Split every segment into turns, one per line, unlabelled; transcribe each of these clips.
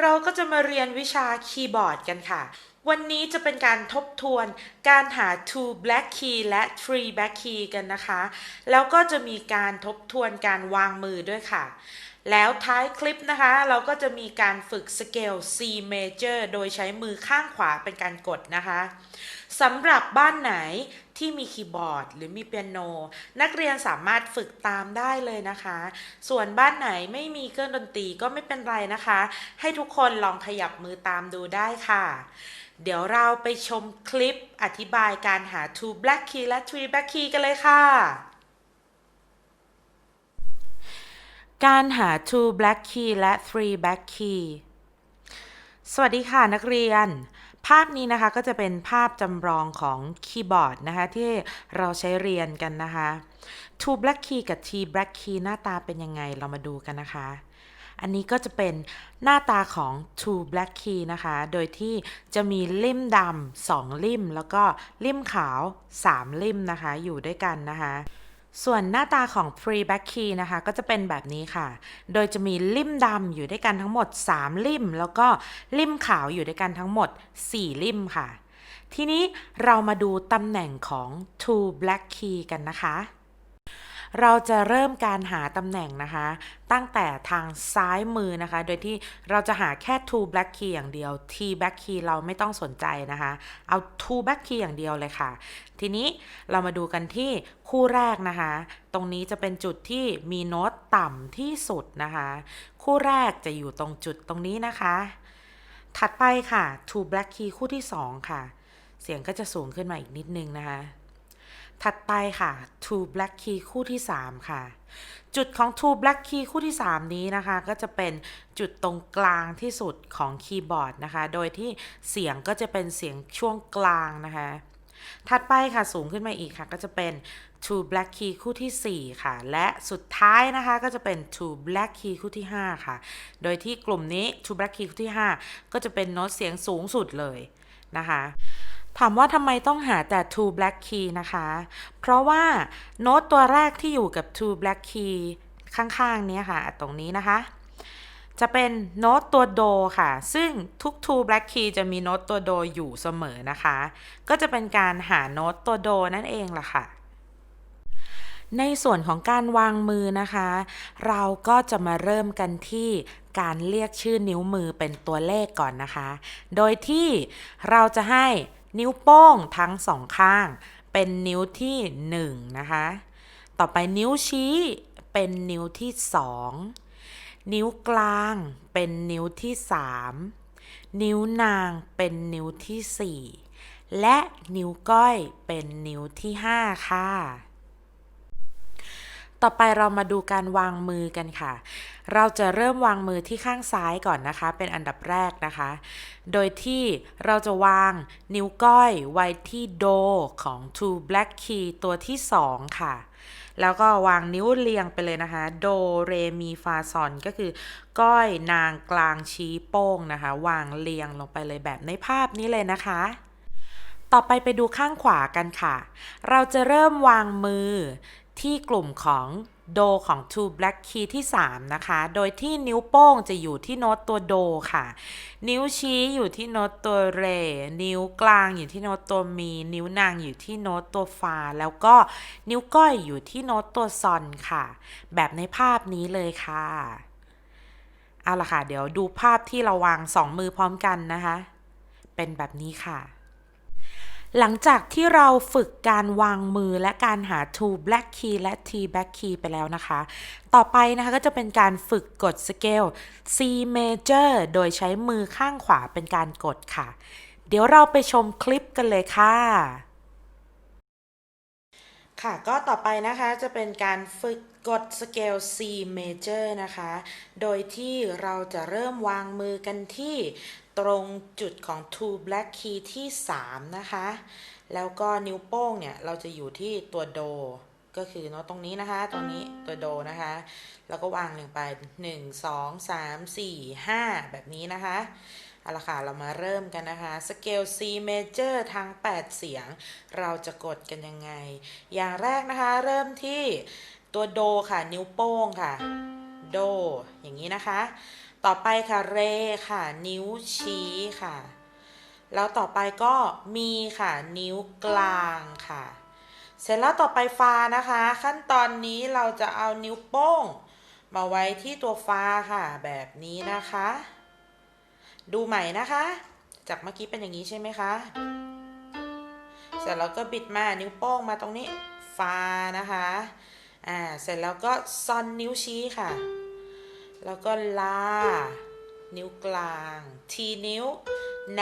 เราก็จะมาเรียนวิชาคีย์บอร์ดกันค่ะ วันนี้จะเป็นการทบทวนการหา two black key และ three black key กันนะคะ แล้วก็จะมีการทบทวนการวางมือด้วยค่ะ แล้วท้ายคลิปนะคะ เราก็จะมีการฝึกสเกล C major โดยใช้มือข้างขวาเป็นการกดนะคะสำหรับบ้านไหน ที่มีคีย์บอร์ด หรือมีเปียโน นักเรียนสามารถฝึกตามได้เลยนะคะ ส่วนบ้านไหนไม่มีเครื่องดนตรีก็ไม่เป็นไรนะคะ ให้ทุกคนลองขยับมือตามดูได้ค่ะ เดี๋ยวเราไปชมคลิปอธิบายการหา two black key และ three black key กันเลยค่ะการหา two black key และ three black key สวัสดีค่ะนักเรียน ภาพนี้นะคะก็จะเป็นภาพจำลองของคีย์บอร์ดนะคะที่เราใช้เรียนกันนะคะ two black key กับ t black key หน้าตาเป็นยังไงเรามาดูกันนะคะ อันนี้ก็จะเป็นหน้าตาของ two black key นะคะ โดยที่จะมีลิ่มดำสองลิ่ม แล้วก็ลิ่มขาวสามลิ่มนะคะ อยู่ด้วยกันนะคะ ส่วนหน้าตาของ free back key นะคะ ก็จะเป็นแบบนี้ค่ะ โดยจะมีลิ่มดำอยู่ด้วยกันทั้งหมด 3 ลิ่ม แล้วก็ลิ่มขาวอยู่ด้วยกันทั้งหมด 4 ลิ่มค่ะ ทีนี้เรามาดูตำแหน่งของ two black key กันนะคะ เราจะเริ่มการหาตำแหน่งนะคะ ตั้งแต่ทางซ้ายมือนะคะ โดยที่เราจะหาแค่ two black key อย่างเดียว t black key เราไม่ต้องสนใจนะคะ เอา two black key อย่างเดียวเลยค่ะ ทีนี้เรามาดูกันที่คู่แรกนะคะ ตรงนี้จะเป็นจุดที่มีโน้ตต่ำที่สุดนะคะ คู่แรกจะอยู่ตรงจุดตรงนี้นะคะ ถัดไปค่ะ two black key คู่ที่ 2 ค่ะ เสียงก็จะสูงขึ้นมาอีกนิดนึงนะคะ ถัดไปค่ะ two black key คู่ที่ 3 ค่ะ จุดของ two black key คู่ที่ 3 นี้นะคะ ก็จะเป็นจุดตรงกลางที่สุดของคีย์บอร์ดนะคะ โดยที่เสียงก็จะเป็นเสียงช่วงกลางนะคะ ถัดไปค่ะสูงขึ้นมาอีกค่ะ ก็จะเป็น two black key คู่ที่ 4 ค่ะ และสุดท้ายนะคะก็จะเป็น two black key คู่ที่ 5 ค่ะ โดยที่กลุ่มนี้ two black key คู่ที่ 5 ก็จะเป็นโน้ตเสียงสูงสุดเลยนะคะ ถามว่าทำไมต้องหาแต่ two black key นะคะ เพราะว่าโน้ตตัวแรกที่อยู่กับ two black key ข้างๆเนี้ยค่ะ ตรงนี้นะคะ จะเป็นโน้ตตัวโดค่ะ ซึ่งทุก two black key จะมีโน้ตตัวโดอยู่เสมอนะคะ ก็จะเป็นการหาโน้ตตัวโดนั่นเองล่ะค่ะในส่วนของการวางมือนะคะ เราก็จะมาเริ่มกันที่การเรียกชื่อนิ้วมือเป็นตัวเลขก่อนนะคะ โดยที่เราจะให้ นิ้วโป้งทั้งสองข้าง เป็นนิ้วที่1นะคะ ต่อไปนิ้วชี้เป็นนิ้วที่ 2 นิ้วกลางเป็นนิ้วที่ 3 นิ้วนางเป็นนิ้วที่ 4 และนิ้วก้อยเป็นนิ้วที่ 5 ค่ะ ต่อไปเรามาดูการวางมือกันค่ะ เราจะเริ่มวางมือที่ข้างซ้ายก่อนนะคะ เป็นอันดับแรกนะคะ โดยที่เราจะวางนิ้วก้อยไว้ที่โดของ two black key ตัวที่ 2 ค่ะ แล้วก็วางนิ้วเรียงไปเลยนะคะ โด เร มีฟาซอน ก็คือ ก้อยนางกลางชี้โป้งนะคะ วางเรียงลงไปเลยแบบในภาพนี้เลยนะคะต่อไปไปดูข้างขวากันค่ะ เราจะเริ่มวางมือ ที่กลุ่มของโดของ two black key ที่ 3 นะคะ โดยที่นิ้วโป้งจะอยู่ที่โน้ตตัวโดค่ะ นิ้วชี้อยู่ที่โน้ตตัวเร นิ้วกลางอยู่ที่โน้ตตัวมี นิ้วนางอยู่ที่โน้ตตัวฟา แล้วก็นิ้วก้อยอยู่ที่โน้ตตัวซอนค่ะ แบบในภาพนี้เลยค่ะ เอาละค่ะ เดี๋ยวดูภาพที่เราวางสองมือพร้อมกันนะคะ เป็นแบบนี้ค่ะ หลังจากที่เราฝึกการวางมือและการหา two black key และ t back key ไปแล้วนะคะ ต่อไปนะคะก็จะเป็นการฝึกกดสเกล C major โดยใช้มือข้างขวาเป็นการกดค่ะ เดี๋ยวเราไปชมคลิปกันเลยค่ะ ค่ะก็ต่อไปนะคะจะเป็นการฝึกกดสเกล C major นะคะ โดยที่เราจะเริ่มวางมือกันที่ ตรงจุดของ two black key ที่ 3 นะคะ แล้วก็นิ้วโป้งเนี่ย เราจะอยู่ที่ตัวโด ก็คือโน้ตตรงนี้นะคะ ตรงนี้ตัวโดนะคะ แล้วก็วางหนึ่งไปหนึ่งสองสามสี่ห้าแบบนี้นะคะเอาละค่ะ เรามาเริ่มกันนะคะ สเกล C major ทั้ง 8 เสียง เราจะกดกันยังไง อย่างแรกนะคะ เริ่มที่ตัวโดค่ะ นิ้วโป้งค่ะ โด อย่างนี้นะคะ ต่อไปค่ะเรค่ะ นิ้วชี้ค่ะ แล้วต่อไปก็มีค่ะ นิ้วกลางค่ะ เสร็จแล้วต่อไปฟานะคะ ขั้นตอนนี้เราจะเอานิ้วโป้ง มาไว้ที่ตัวฟาค่ะ แบบนี้นะคะ ดูใหม่นะคะ จากเมื่อกี้เป็นอย่างนี้ใช่ไหมคะเสร็จแล้วก็บิดมานิ้วโป้งมาตรงนี้ฟานะคะ อ่า เสร็จแล้วก็ซอนนิ้วชี้ค่ะ แล้วก็ลา นิ้วกลาง ทีนิ้ว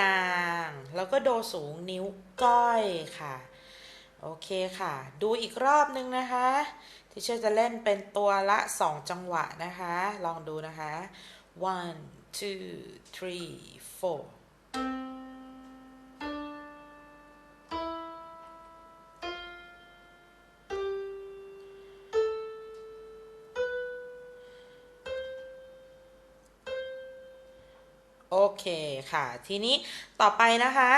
นาง แล้วก็โดสูงนิ้วก้อยค่ะ โอเคค่ะ ดูอีกรอบนึงนะคะ ที่เชื่อจะเล่นเป็นตัวละ2จังหวะนะคะ ลองดูนะคะ one two three four เคค่ะ ทีนี้ต่อไปนะคะ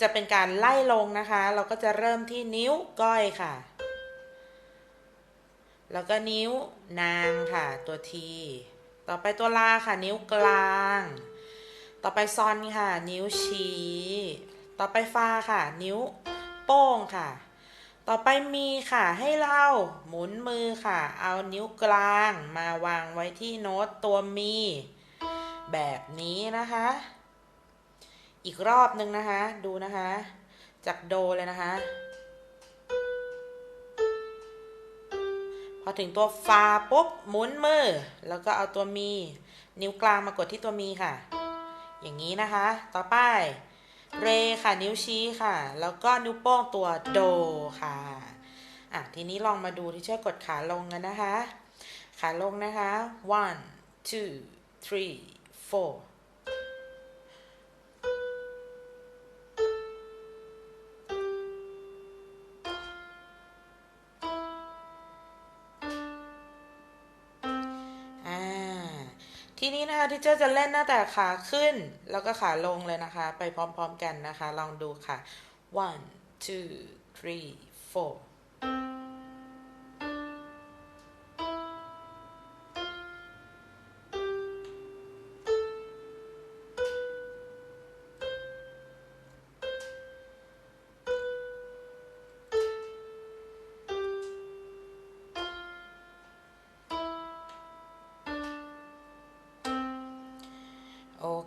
จะเป็นการไล่ลงนะคะ เราก็จะเริ่มที่นิ้วก้อยค่ะ แล้วก็นิ้วนางค่ะ ตัวทีต่อไปตัวลาค่ะ นิ้วกลาง ต่อไปซอนค่ะ นิ้วชี้ ต่อไปฟาค่ะ นิ้วโป้งค่ะ ต่อไปมีค่ะให้เราหมุนมือค่ะ เอานิ้วกลางมาวางไว้ที่โน้ตตัวมี แบบนี้นะคะ อีกรอบหนึ่งนะคะ ดูนะคะ จากโดเลยนะคะ พอถึงตัวฟาปุ๊บหมุนมือ แล้วก็เอาตัวมี นิ้วกลางมากดที่ตัวมีค่ะ อย่างนี้นะคะ ต่อไป เรค่ะนิ้วชี้ค่ะ แล้วก็นิ้วโป้งตัวโดค่ะอะทีนี้ลองมาดูที่เชื่อกดขาลงกันนะคะ ขาลงนะคะ one two three four ที่เจอจะเล่นตั้งแต่ขาขึ้น แล้วก็ขาลงเลยนะคะ ไปพร้อมๆกันนะคะ ลองดูค่ะ one two three four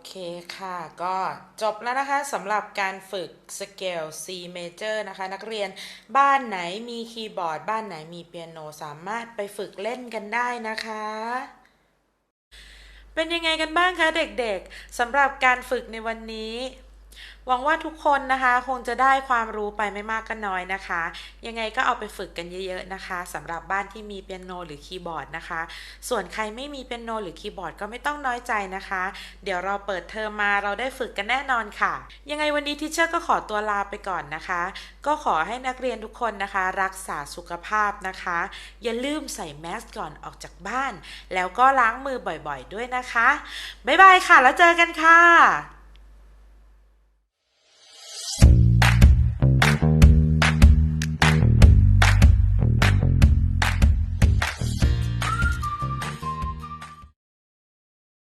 เคค่ะ ก็จบแล้วนะคะสำหรับการฝึกสเกล C major นะคะ นักเรียนบ้านไหนมีคีย์บอร์ด บ้านไหนมีเปียโนสามารถไปฝึกเล่นกันได้นะคะเป็นยังไงกันบ้างคะเด็กๆสำหรับการฝึกในวันนี้ หวังว่าทุกคนนะคะคงจะได้ความรู้ไปไม่มากก็น้อยนะคะ ยังไงก็เอาไปฝึกกันเยอะๆนะคะสำหรับบ้านที่มีเปียโนหรือคีย์บอร์ดนะคะ ส่วนใครไม่มีเปียโนหรือคีย์บอร์ดก็ไม่ต้องน้อยใจนะคะ เดี๋ยวเราเปิดเทอมมาเราได้ฝึกกันแน่นอนค่ะ ยังไงวันนี้ทิเชอร์ก็ขอตัวลาไปก่อนนะคะ ก็ขอให้นักเรียนทุกคนนะคะ รักษาสุขภาพนะคะ อย่าลืมใส่แมสก่อนออกจากบ้าน แล้วก็ล้างมือบ่อยๆด้วยนะคะบ๊ายบายค่ะ แล้วเจอกันค่ะ